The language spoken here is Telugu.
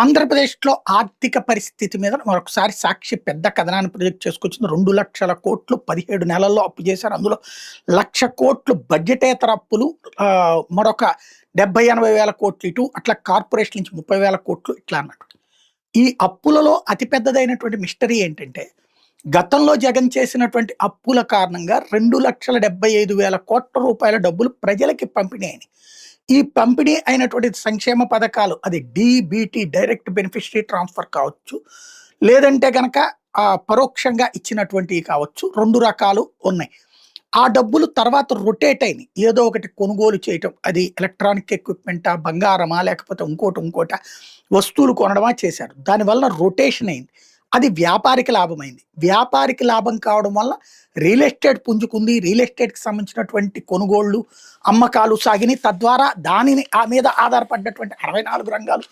ఆంధ్రప్రదేశ్లో ఆర్థిక పరిస్థితి మీద మరొకసారి సాక్షి పెద్ద కథనాన్ని ప్రొజెక్ట్ చేసుకొచ్చింది. రెండు లక్షల కోట్లు పదిహేడు నెలల్లో అప్పు చేశారు. అందులో లక్ష కోట్లు బడ్జెటేతర అప్పులు మరొక డెబ్బై ఎనభై వేల కోట్లు ఇటు అట్లా కార్పొరేషన్ నుంచి ముప్పై వేల కోట్లు ఇట్లా అన్నట్టు. ఈ అప్పులలో అతిపెద్దదైనటువంటి మిస్టరీ ఏంటంటే గతంలో జగన్ చేసినటువంటి అప్పుల కారణంగా రెండు లక్షల డెబ్బై ఐదు వేల కోట్ల రూపాయల డబ్బులు ప్రజలకి పంపిణీ అయినాయి. ఈ పంపిణీ అయినటువంటి సంక్షేమ పథకాలు అది డిబిటి డైరెక్ట్ బెనిఫిషరీ ట్రాన్స్ఫర్ కావచ్చు లేదంటే కనుక పరోక్షంగా ఇచ్చినటువంటివి కావచ్చు రెండు రకాలు ఉన్నాయి. ఆ డబ్బులు తర్వాత రొటేట్ అయినాయి. ఏదో ఒకటి కొనుగోలు చేయటం అది ఎలక్ట్రానిక్ ఎక్విప్మెంటా బంగారమా లేకపోతే ఇంకోటి ఇంకోట వస్తువులు కొనడమా చేశారు. దానివల్ల రొటేషన్ అయింది. అది వ్యాపారికి లాభమైంది. వ్యాపారికి లాభం కావడం వల్ల రియల్ ఎస్టేట్ పుంజుకుంది. రియల్ ఎస్టేట్కి సంబంధించినటువంటి కొనుగోళ్ళు అమ్మకాలు సాగినాయి. తద్వారా దానిని ఆ మీద ఆధారపడినటువంటి అరవై నాలుగు రంగాలు